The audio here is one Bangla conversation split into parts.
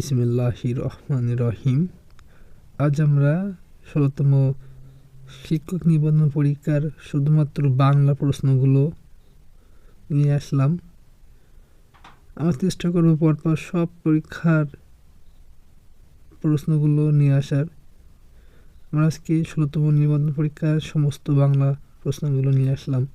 ইসমিল্লাহি রহমান রহিম আজ আমরা ষোলোতম শিক্ষক নিবন্ধন পরীক্ষার শুধুমাত্র বাংলা প্রশ্নগুলো নিয়ে আসলাম। আমরা চেষ্টা করব পরপর সব পরীক্ষার প্রশ্নগুলো নিয়ে আসার। আমরা আজকে ষোলোতম নিবন্ধন পরীক্ষার সমস্ত বাংলা প্রশ্নগুলো নিয়ে আসলাম।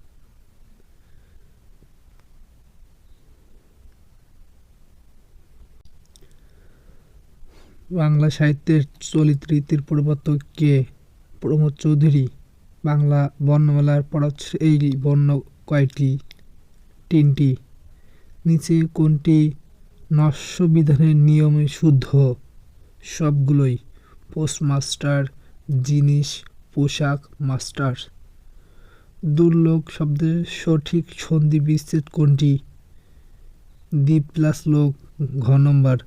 বাংলা সাহিত্যের চলিত রীতির প্রবর্তক কে? প্রমোদ চৌধুরী। বাংলা বর্ণমালার পড়াচ্ছ এই বর্ণ কয়টি? তিনটি। নিচে কোনটি নস্য বিধানের নিয়মে শুদ্ধ? সবগুলোই। পোস্টমাস্টার, জিনিস, পোশাক, মাস্টার। দুর্লোক শব্দের সঠিক সন্ধি বিচ্ছেদ কোনটি? দ্বীপ প্লাস লোক ঘ নম্বর।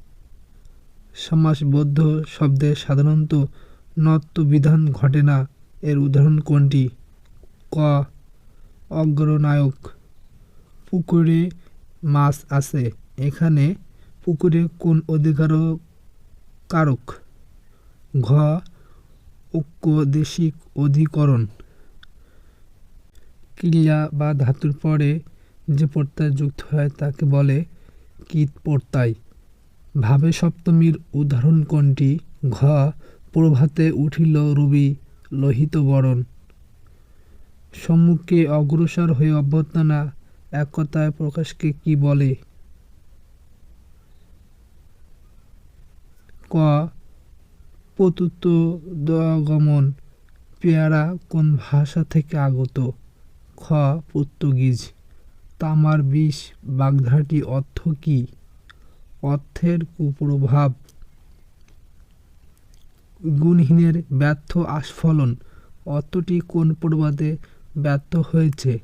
সমাসবদ্ধ শব্দে সাধারণত নত্ব বিধান ঘটে না। এর উদাহরণ কোনটি? ক। অগ্রনায়ক। পুকুরে মাছ আছে। এখানে পুকুরে কোন অধিকার কারক? ঘ। ঐক্যদেশিক অধিকরণ। ক্রিয়া বা ধাতুর পরে যে প্রত্যয় যুক্ত হয় তাকে বলে কীট প্রত্যয় ভাবে সপ্তমীর উদাহরণ কোনটি? ঘ, প্রভাতে উঠিল রবি, লোহিত বরণ। সম্মুখে অগ্রসর হয়ে অভ্যর্থনা এক কথায় প্রকাশকে কি বলে? ক, পতুত্ব দগমন, পেয়ারা কোন ভাষা থেকে আগত? খ পর্তুগিজ তামার বিষ বাগধাটি অর্থ কী? অর্থের কুপ্রভাব। গুণহীনের ব্যর্থ আস্ফলন। অর্থটি কোন প্রবাদে ব্যর্থ হয়েছে?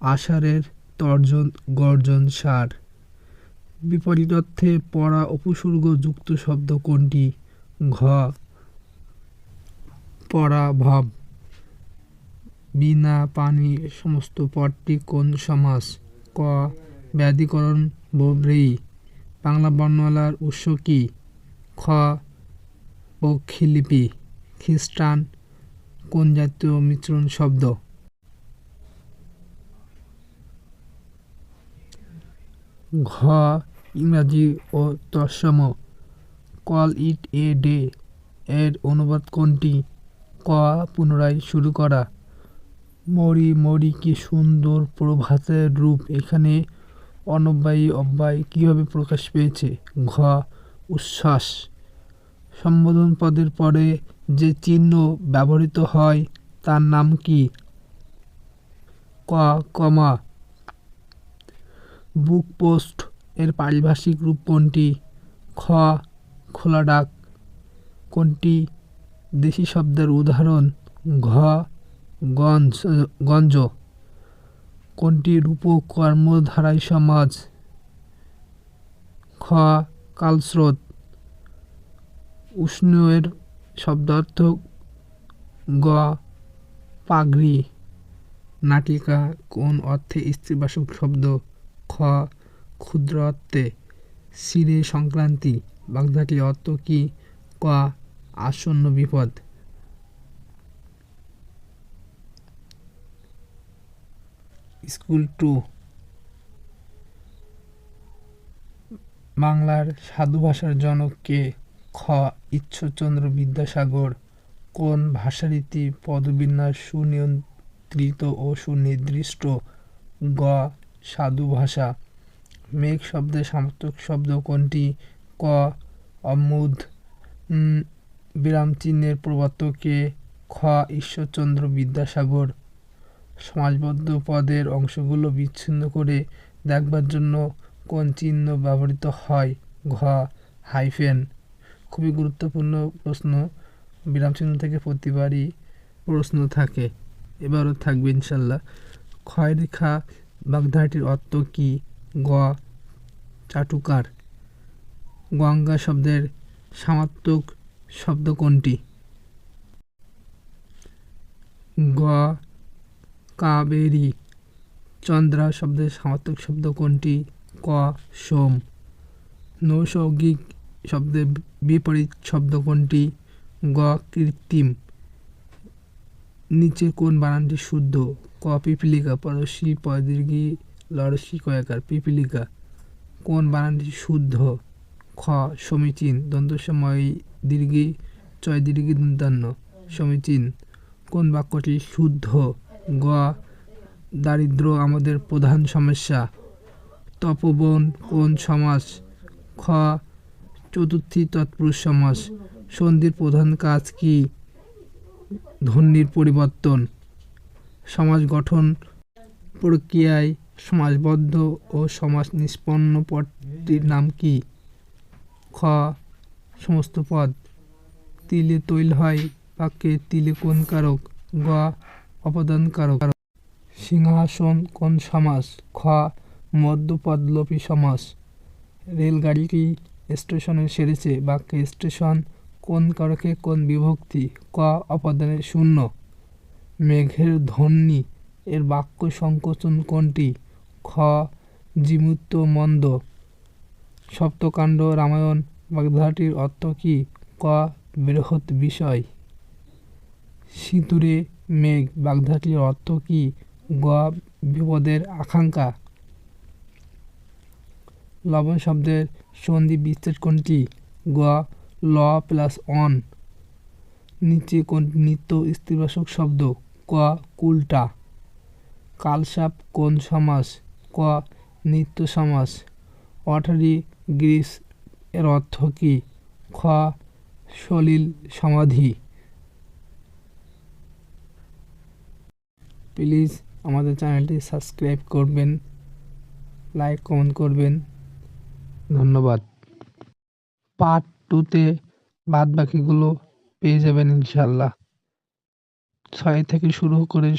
আষাঢ়ের তর্জন, গর্জন, সার। বিপরীত অর্থে পড়া উপসর্গ যুক্ত শব্দ কোনটি? ঘ। পড়া ভাব। বিনা পানি সমস্ত পদটি কোন সমাস? ক। ব্যাধিকরণ বব্রেয়ী বাংলা বর্ণমালার উৎস কী? খ. পক্ষীলিপি, খ্রিস্টান, কোন জাতীয় মিশ্রণ শব্দ? ঘ. ইংরাজি ও তৎসম, কল ইট এ ডে, এর অনুবাদ কোনটি? ক. পুনরায় শুরু করা। মরি মরি কি সুন্দর প্রভাতের রূপ এখানে অনব্যয়ী, অব্যয় কীভাবে প্রকাশ পেয়েছে? ঘ. উচ্ছ্বাস। সম্বোধন পদের পরে যে চিহ্ন ব্যবহৃত হয়, তার নাম কি? ক, কমা। বুক পোস্ট এর পারিভাষিক রূপ কোনটি? খ, খোলা ডাক। কোনটি দেশি শব্দের উদাহরণ? ঘ, গঞ্জ গঞ্জ। কোনটি রূপক কর্মধারায় সমাজ? খ. কালস্রোত। উষ্ণের শব্দার্থ গ. পাগড়ি। নাটিকা কোন অর্থে স্ত্রীবাসক শব্দ? খ. ক্ষুদ্র অর্থে শিরে সংক্রান্তি। বাগধাটি অর্থ কি? ক. আসন্ন বিপদ। School two. বাংলার সাধু ভাষার জনক কে? খ ঈশ্বরচন্দ্র বিদ্যাসাগর। কোন ভাষারীতি পদবিন্যাস সুনিয়ন্ত্রিত ও সুনির্দিষ্ট? গ, সাধু ভাষা। মেঘ শব্দের সামর্থক শব্দ কোনটি? ক অমুদ বিরাম চিহ্নের প্রবর্তকে খ, ঈশ্বরচন্দ্র বিদ্যাসাগর। সমাজবদ্ধ পদের অংশগুলো বিচ্ছিন্ন করে দেখবার জন্য কোন চিহ্ন ব্যবহৃত হয়? ঘ. হাইফেন। খুবই গুরুত্বপূর্ণ প্রশ্ন। বিরাম চিহ্ন থেকে প্রতিবারই প্রশ্ন থাকে। এবারও থাকবে ইনশাল্লাহ। ক্ষয়রেখা বাগধাটির অর্থ কী? গ. চাটুকার। গঙ্গা শব্দের সামাত্মক শব্দ কোনটি? গ. কাবেরী। চন্দ্রা শব্দের সামাত্রিক শব্দ কোনটি? ক, সোম। নৈসর্গিক শব্দের বিপরীত শব্দ কোনটি? গ, কৃত্রিম। নিচে কোন বানানটি শুদ্ধ? ক, পিপিলিকা। পরশি পদীর্ঘি লরসি কয়াকার। পিপিলিকা। কোন বানানটি শুদ্ধ? খ, সমীচীন। দন্তসময় দীর্ঘি চয় দীর্ঘি দন্তান্ন সমীচীন। কোন বাক্যটি শুদ্ধ? গ দারিদ্র আমাদের প্রধান সমস্যা। তপবন কোন সমাস খ, চতুর্থী তৎপুরুষ সমাস সন্ধির প্রধান কাজ কি? ধ্বনির পরিবর্তন। সমাজ গঠন প্রক্রিয়ায় সমাজবদ্ধ ও সমাজ নিষ্পন্ন পদটির নাম কি? খ, সমস্ত পদ। তিলে তৈল হয়, বাক্যে তিলে কোন কারক। গ অপদান কারক সিংহাসন কোন সমাস খ, মধ্যপদলোপী সমাস রেলগাড়িটি স্টেশনে সেরেছে বাক্যে স্টেশন কোন কারকে কোন বিভক্তি? ক অপদানের শূন্য। মেঘের ধ্বনি, এর বাক্য সংকোচন কোনটি? খ, জিমুত্ত মন্দ। সপ্তকাণ্ড রামায়ণ বাগধাটির অর্থ কী? ক, বৃহৎ বিষয়। সিঁদুরে মেঘ বাগধাটির অর্থ কী? গ, বিপদের আকাঙ্ক্ষা। লবণ শব্দের সন্ধি বিচ্ছেদ কোনটি? গ, ল প্লাস অন। নিচে কোন নিত্য স্ত্রীবাচক শব্দ? ক, কুলটা। কালসাপ কোন সমাস? ক, নিত্য সমাস। অঠারি গ্রিস এর অর্থ কী? খ, সলিল সমাধি। প্লিজ আমাদের চ্যানেলটি সাবস্ক্রাইব করবেন, লাইক, কমেন্ট করবেন। ধন্যবাদ। পার্ট টুতে বাদ বাকিগুলো পেয়ে যাবেন ইনশাল্লাহ ছয় থেকে শুরু করে